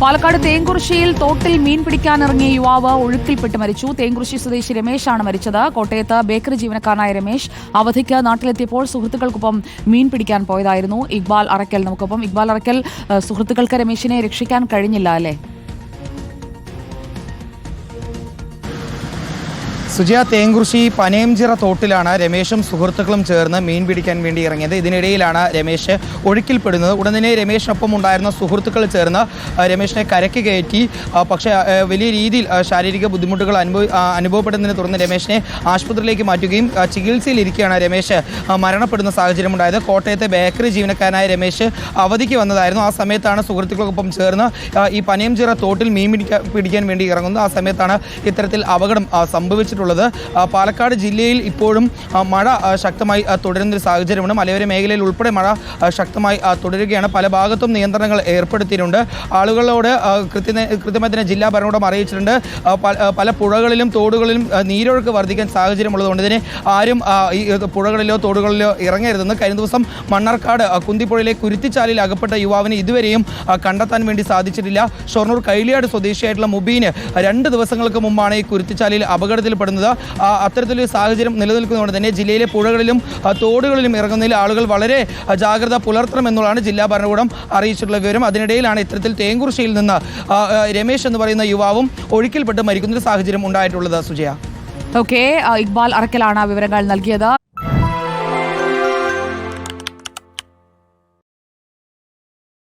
പാലക്കാട് തേങ്കുറിശ്ശിയിൽ തോട്ടിൽ മീൻ പിടിക്കാനിറങ്ങിയ യുവാവ് ഒഴുക്കിൽപ്പെട്ട് മരിച്ചു. തേങ്കുറിശ്ശി സ്വദേശി രമേശാണ് മരിച്ചത്. കോട്ടയത്ത് ബേക്കറി ജീവനക്കാരനായ രമേശ് അവധിക്ക് നാട്ടിലെത്തിയപ്പോൾ സുഹൃത്തുക്കൾക്കൊപ്പം മീൻ പിടിക്കാൻ പോയതായിരുന്നു. ഇക്ബാൽ അറക്കൽ നമുക്കൊപ്പം. ഇക്ബാൽ അറക്കൽ സുഹൃത്തുക്കൾക്ക് രമേശിനെ രക്ഷിക്കാൻ കഴിഞ്ഞില്ല അല്ലേ? സുജയ തേങ്കുറിശി പനേംചിറ തോട്ടിലാണ് രമേശും സുഹൃത്തുക്കളും ചേർന്ന് മീൻ പിടിക്കാൻ വേണ്ടി ഇറങ്ങിയത്. ഇതിനിടയിലാണ് രമേശ് ഒഴുക്കിൽപ്പെടുന്നത്. ഉടൻ തന്നെ രമേശിനൊപ്പം ഉണ്ടായിരുന്ന സുഹൃത്തുക്കൾ ചേർന്ന് രമേശിനെ കരക്ക് കയറ്റി പക്ഷേ വലിയ രീതിയിൽ ശാരീരിക ബുദ്ധിമുട്ടുകൾ അനുഭവ അനുഭവപ്പെടുന്നതിനെ തുടർന്ന് രമേശിനെ ആശുപത്രിയിലേക്ക് മാറ്റുകയും ചികിത്സയിലിരിക്കുകയാണ് രമേശ് മരണപ്പെടുന്ന സാഹചര്യം ഉണ്ടായത് കോട്ടയത്തെ ബേക്കറി ജീവനക്കാരനായ രമേശ് അവധിക്ക് വന്നതായിരുന്നു. ആ സമയത്താണ് സുഹൃത്തുക്കൾക്കൊപ്പം ചേർന്ന് ഈ പനേംചിറ തോട്ടിൽ മീൻ പിടിക്കാൻ വേണ്ടി ഇറങ്ങുന്നത്. ആ സമയത്താണ് ഇത്തരത്തിൽ അപകടം സംഭവിച്ചിട്ടുള്ളത്. ആ, പാലക്കാട് ജില്ലയിൽ ഇപ്പോഴും മഴ ശക്തമായി തുടരുന്ന ഒരു സാഹചര്യമാണ്. മലയോര മേഖലയിൽ ഉൾപ്പെടെ മഴ ശക്തമായി തുടരുകയാണ്. പല ഭാഗത്തും നിയന്ത്രണങ്ങൾ ഏർപ്പെടുത്തിയിട്ടുണ്ട്. ആളുകളോട് കൃത്യ കൃത്യമായി തന്നെ ജില്ലാ ഭരണകൂടം അറിയിച്ചിട്ടുണ്ട്. പല പുഴകളിലും തോടുകളിലും നീരൊഴുക്ക് വർദ്ധിക്കാൻ സാഹചര്യമുള്ളതുകൊണ്ട് ഇതിനെ ആരും ഈ പുഴകളിലോ തോടുകളിലോ ഇറങ്ങരുതെന്ന് കഴിഞ്ഞ ദിവസം മണ്ണാർക്കാട് കുന്തിപ്പുഴയിലെ കുരുത്തിച്ചാലിൽ അകപ്പെട്ട യുവാവിനെ ഇതുവരെയും കണ്ടെത്താൻ വേണ്ടി സാധിച്ചിട്ടില്ല. ഷൊർണൂർ കൈലിയാട് സ്വദേശിയായിട്ടുള്ള മുബീന് രണ്ട് ദിവസങ്ങൾക്ക് മുമ്പാണ് ഈ കുരുത്തിച്ചാലിൽ അപകടത്തിൽപ്പെടുന്നത്. ആ, അത്തരത്തിലൊരു സാഹചര്യം നിലനിൽക്കുന്നതുകൊണ്ട് തന്നെ ജില്ലയിലെ പുഴകളിലും തോടുകളിലും ഇറങ്ങുന്നതിൽ ആളുകൾ വളരെ ജാഗ്രത പുലർത്തണമെന്നുള്ളതാണ് ജില്ലാ ഭരണകൂടം അറിയിച്ചിട്ടുള്ള വിവരം. അതിനിടയിലാണ് ഇത്തരത്തിൽ തേങ്കുറിശ്ശിയിൽ നിന്ന് രമേശ് എന്ന് പറയുന്ന യുവാവും ഒഴുക്കിൽപ്പെട്ട് മരിക്കുന്ന ഒരു സാഹചര്യം ഉണ്ടായിട്ടുള്ളത്. സുജയ. ഓക്കെ ഇക്ബാൽ അറക്കലാണ് വിവരങ്ങൾ നൽകിയത്.